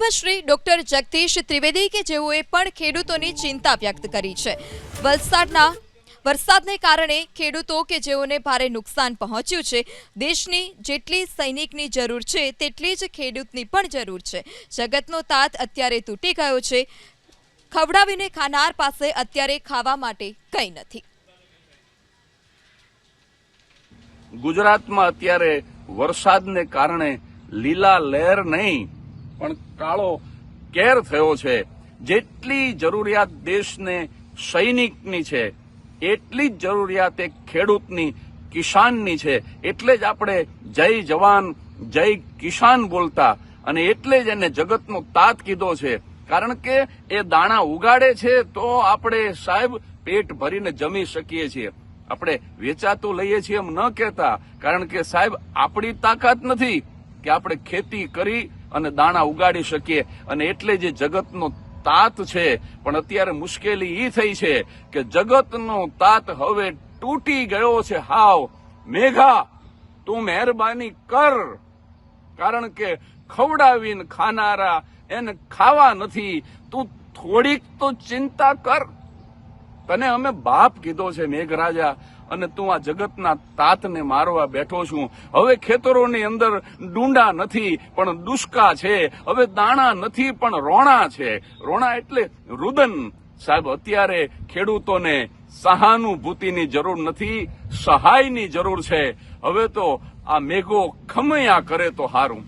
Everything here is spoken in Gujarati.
પદ્મશ્રી ડોક્ટર જગદીશ ત્રિવેદી કે જેઓએ પણ ખેડૂતોની ચિંતા વ્યક્ત કરી છે. વલસાડના વરસાદને કારણે ખેડૂતો કે જેઓને ભારે નુકસાન પહોંચ્યું છે, દેશની જેટલી સૈનિકની જરૂર છે, તેટલી જ ખેડૂતની પણ જરૂર છે. જગતનો તાત અત્યારે તૂટી ગયો છે. ખવડાવીને ખાનાર પાસે અત્યારે ખાવા માટે કંઈ નથી. ગુજરાતમાં અત્યારે વરસાદને કારણે લીલા લહેર નહીં પણ કાળો કેર થયો છે. જેટલી જરૂરિયાત દેશને સૈનિકની છે, એટલી જ જરૂરિયાત એક ખેડૂતની, કિસાનની છે. એટલે જ આપણે જય જવાન, જય કિસાન બોલતા અને એટલે જ એને જગતનો તાત કીધો છે. કારણ કે એ દાણા ઉગાડે છે તો આપણે સાહેબ પેટ ભરીને જમી શકીએ છીએ. આપણે વેચાતું લઈએ છીએ એમ ન કહેતા. કારણ કે સાહેબ, આપણી તાકાત નથી કે આપણે ખેતી કરી અને દાણા ઉગાડી શકીએ. અને એટલે જે જગતનો તાત છે, પણ અત્યારે મુશ્કેલી ઈ થઈ છે કે જગતનો તાત હવે તૂટી ગયો છે. હાવ, મેઘા, તું મહેરબાની કર. કારણ કે ખવડાવીને ખાનારા એને ખાવા નથી. તું થોડીક તો ચિંતા કર. તને અમે બાપ કીધો છે મેઘરાજા, અને તું આ જગતના તાતને મારવા બેઠો છું. હવે ખેતરોની અંદર ડુંડા નથી, પણ દુષ્કા છે. હવે દાણા નથી, પણ રોણા છે. રોણા એટલે રુદન. સાહેબ, અત્યારે ખેડૂતોને સહાનુભૂતિની જરૂર નથી, સહાયની જરૂર છે. હવે તો આ મેઘો ખમૈયા કરે તો હારું.